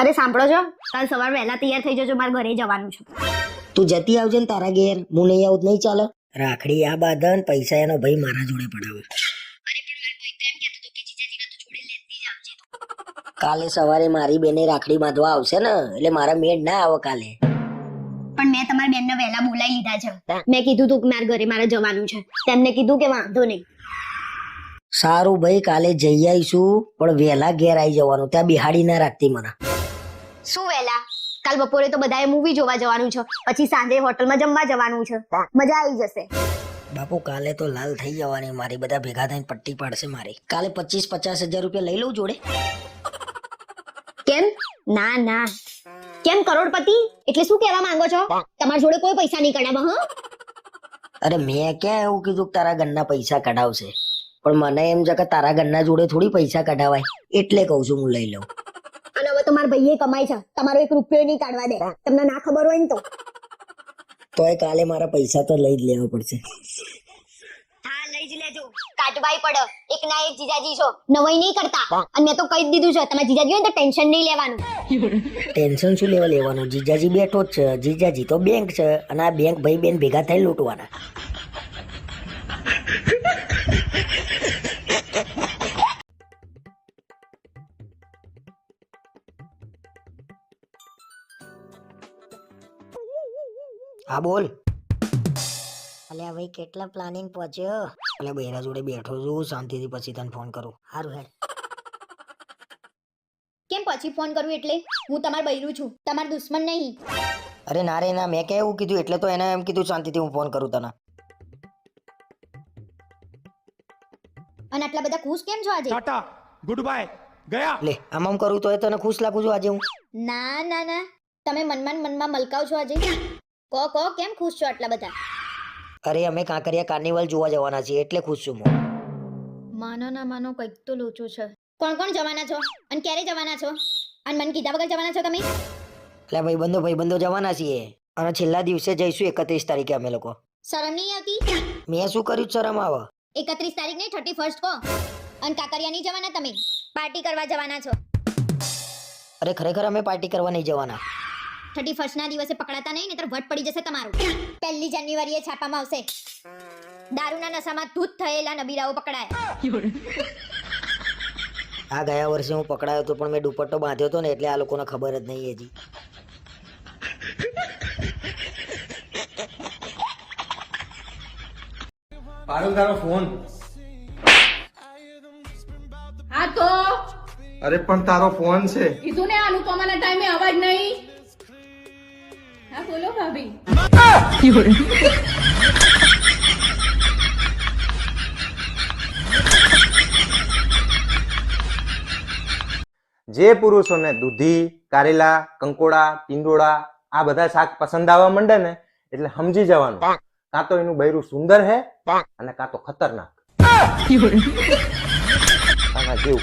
અરે સાંભળો છો કાલ સવાર વહેલા તૈયાર થઈ જજો મારે ઘરે જવાનું છે. તું જતી આવજે ને તારા ઘેર હું નહીં આવું નહીં ચાલે. રાખડી આ બાધન પૈસા એનો ભાઈ મારા જોડે પડાવે. કાલે સવારે મારી બેને રાખડી બાંધવા આવશે ને એટલે મારા મેળ ના આવે કાલે. પણ મેં તમારી બેનને વહેલા બોલાવી લીધા છે. મેં કીધું તું કે મારા ઘરે મારે જવાનું છે. તેમને કીધું કે વાંધો નહીં. સારું ભાઈ કાલે જઈ આવીશું પણ વહેલા ઘેર આવી જવાનું ત્યાં બિહાડી ના રાખતી મને. શું વેલા? કાલ બપોરે તો બધાએ મૂવી જોવા જવાનું છે. પછી સાંજે હોટલમાં જમવા જવાનું છે. મજા આવી જશે. બાપુ કાલે તો લાલ થઈ જવાની. મારી બધા ભેગા થઈને પટ્ટી પાડશે મારી. કાલે પચીસ પચાસ હજાર રૂપિયા લઈ લઉં જોડે. કેમ? ના ના. કેમ કરોડપતિ? એટલે શું કહેવા માંગો છો? તમારા જોડે કોઈ પૈસા નહીં કઢાવા હા? અરે મેં ક્યાં એવું કીધું કે તારા ઘરના પૈસા કઢાવશે? પણ મને એમ છે કે તારા ઘરના જોડે થોડી પૈસા કઢાવાય. એટલે કહું છું હું લઈ લઉં. તો મારા ભાઈએ કમાય છે. તમારો એક રૂપિયો નહીં કાઢવા દે. તમને ના ખબર હોય ને તો. તોય કાલે મારા પૈસા તો લઈ જ લેવા પડશે. હા લઈ જ લેજો. કાટવાય પડે. એક ના એક જીજાજી છો. નવાઈ નહીં કરતા. અને મેં તો કહી જ દીધું છે તમે જીજાજી હોય ને તો ટેન્શન નહીં લેવાનું. ટેન્શન શું લેવા લેવાનું? જીજાજી બેઠો જ છે. જીજાજી તો બેંક છે. અને આ બેંક ભાઈ બેન ભેગા થઈ લૂંટવાના. હા બોલ. અલે ભાઈ કેટલા પ્લાનિંગ પહોંચ્યો? અલે બેરા જોડે બેઠો છું શાંતિથી પછી તને ફોન કરું. સારું હે કેમ પછી ફોન કરું એટલે? હું તમાર બૈરું છું તમાર દુશ્મન નહીં. અરે ના રે ના મેં કેવું કીધું? એટલે તો એને એમ કીધું શાંતિથી હું ફોન કરું તને. અને આટલા બધા ખુશ કેમ છો આજે? ટાટા ગુડ બાય ગયા. લે આમ આમ કરું તો એ તને ખુશ લાગું છું આજે હું. ના ના ના. તમે મનમાં મનમાં મલકાવ છો આજે. કો કો કેમ ખુશ છો આટલા બધા? અરે અમે કાંકરિયા કાર્નિવલ જોવા જવાના છીએ એટલે ખુશ છું હું. માનો ના માનો કંઈક તો લોચો છે. કોણ કોણ જવાના છો? અને ક્યારે જવાના છો? અને મન કીધા વગર જવાના છો તમે? એટલે ભાઈ બંધો ભાઈ બંધો જવાના છીએ. અને છેલ્લા દિવસે જઈશું એકત્રીસ તારીખે અમે લોકો. શરમ નહીં આવતી? મેં શું કર્યું શરમ આવે? એકત્રીસ તારીખ નહીં થર્ટી ફર્સ્ટ કો. અને કાકરિયા નહીં જવાના તમે? પાર્ટી કરવા જવાના છો. અરે ખરેખર અમે પાર્ટી કરવા નહીં જવાના. થર્ટી ફર્સ્ટ ના દિવસે પકડાતા નહીં નહીતર વટ પડી જશે તમારું. પહેલી જાન્યુઆરીએ છાપામાં આવશે. દારૂના નશામાં ધૂત થયેલા નબીરાઓ પકડાયા. આ ગયા વર્ષે હું પકડાયો હતો પણ મેં દુપટ્ટો બાંધ્યો હતો ને એટલે આ લોકોને ખબર જ નહીં હજી. પારુલ તારો ફોન. હા તો? અરે પણ તારો ફોન છે. કીધું ને અનુપમાના ટાઈમે અવાજ નહીં. હા બોલો ભાભી. જે પુરુષોને દૂધી કારેલા કંકોડા ટીંડોળા આ બધા શાક પસંદ આવવા માંડે ને એટલે સમજી જવાનું. કાં તો એનું બૈરું સુંદર હે અને કાં તો ખતરનાક. જેવું.